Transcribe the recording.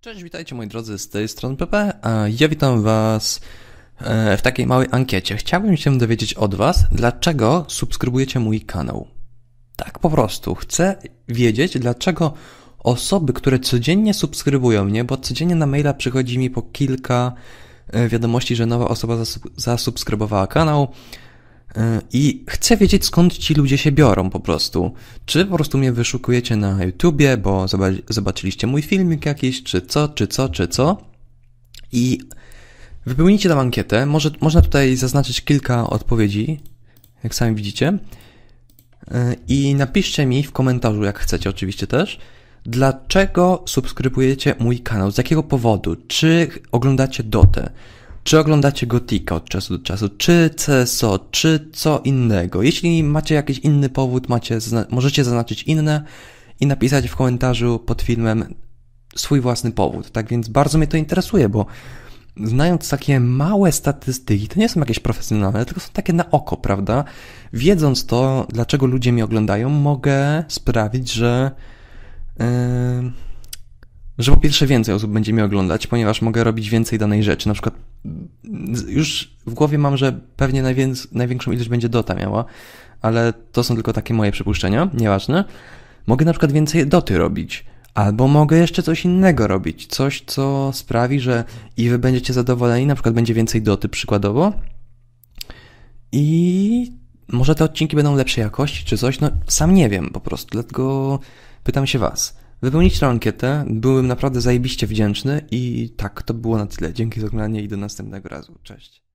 Cześć, witajcie moi drodzy z tej strony PP, ja witam was e, w takiej małej ankiecie. Chciałbym się dowiedzieć od was, dlaczego subskrybujecie mój kanał. Tak po prostu. Chcę wiedzieć, dlaczego osoby, które codziennie subskrybują mnie, bo codziennie na maila przychodzi mi po kilka e, wiadomości, że nowa osoba zasubskrybowała kanał, I chcę wiedzieć, skąd ci ludzie się biorą po prostu. Czy po prostu mnie wyszukujecie na YouTubie, bo zobaczyliście mój filmik jakiś, czy co, czy co, czy co. I wypełnijcie tę ankietę. Może, można tutaj zaznaczyć kilka odpowiedzi, jak sami widzicie. E, I napiszcie mi w komentarzu, jak chcecie oczywiście też, dlaczego subskrybujecie mój kanał, z jakiego powodu, czy oglądacie Dotę, czy oglądacie Gotika od czasu do czasu, czy CSO, czy co innego. Jeśli macie jakiś inny powód, macie, możecie zaznaczyć inne i napisać w komentarzu pod filmem swój własny powód. Tak więc bardzo mnie to interesuje, bo znając takie małe statystyki, to nie są jakieś profesjonalne, tylko są takie na oko, prawda? Wiedząc to, dlaczego ludzie mnie oglądają, mogę sprawić, że. Yy że po pierwsze więcej osób będzie mnie oglądać, ponieważ mogę robić więcej danej rzeczy. Na przykład już w głowie mam, że pewnie największą ilość będzie Dota miała, ale to są tylko takie moje przypuszczenia, nieważne. Mogę na przykład więcej Doty robić, albo mogę jeszcze coś innego robić, coś, co sprawi, że i wy będziecie zadowoleni, na przykład będzie więcej Doty przykładowo i może te odcinki będą lepszej jakości, czy coś, no sam nie wiem po prostu, dlatego pytam się was. Wypełnić tę ankietę. Byłem naprawdę zajebiście wdzięczny i tak, to było na tyle. Dzięki za oglądanie i do następnego razu. Cześć.